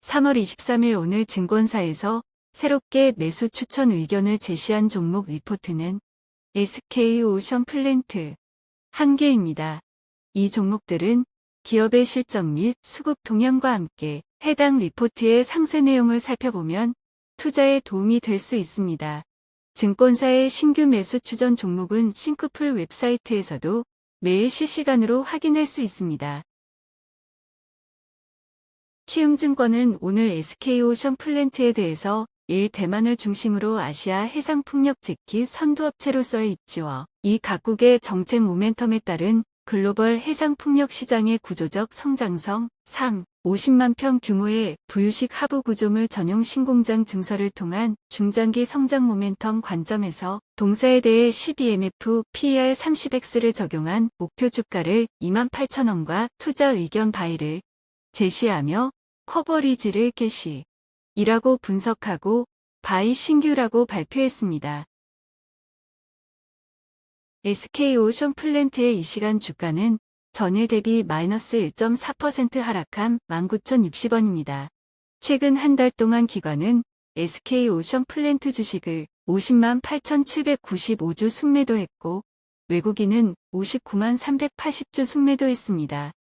(3월 23일) 오늘 증권사에서 새롭게 매수 추천 의견을 제시한 종목 리포트는 SK 오션 플랜트 한 개입니다. 이 종목들은 기업의 실적 및 수급 동향과 함께 해당 리포트의 상세 내용을 살펴보면 투자에 도움이 될 수 있습니다. 증권사의 신규 매수 추전 종목은 싱크풀 웹사이트에서도 매일 실시간으로 확인할 수 있습니다. 키움증권은 오늘 SK오션 플랜트에 대해서 일 대만을 중심으로 아시아 해상풍력 제키 선두업체로서의 입지와 이 각국의 정책 모멘텀에 따른 글로벌 해상풍력 시장의 구조적 성장성 3. 50만 평 규모의 부유식 하부 구조물 전용 신공장 증설을 통한 중장기 성장 모멘텀 관점에서 동사에 대해 12MF PER 30X를 적용한 목표 주가를 28,000원과 투자 의견 바이를 제시하며 커버리지를 개시 이라고 분석하고 바이 신규라고 발표했습니다. SK 오션 플랜트의 이 시간 주가는 전일 대비 마이너스 1.4% 하락한 19,060원입니다. 최근 한 달 동안 기관은 SK 오션 플랜트 주식을 50만 8,795주 순매도했고 외국인은 59만 380주 순매도했습니다.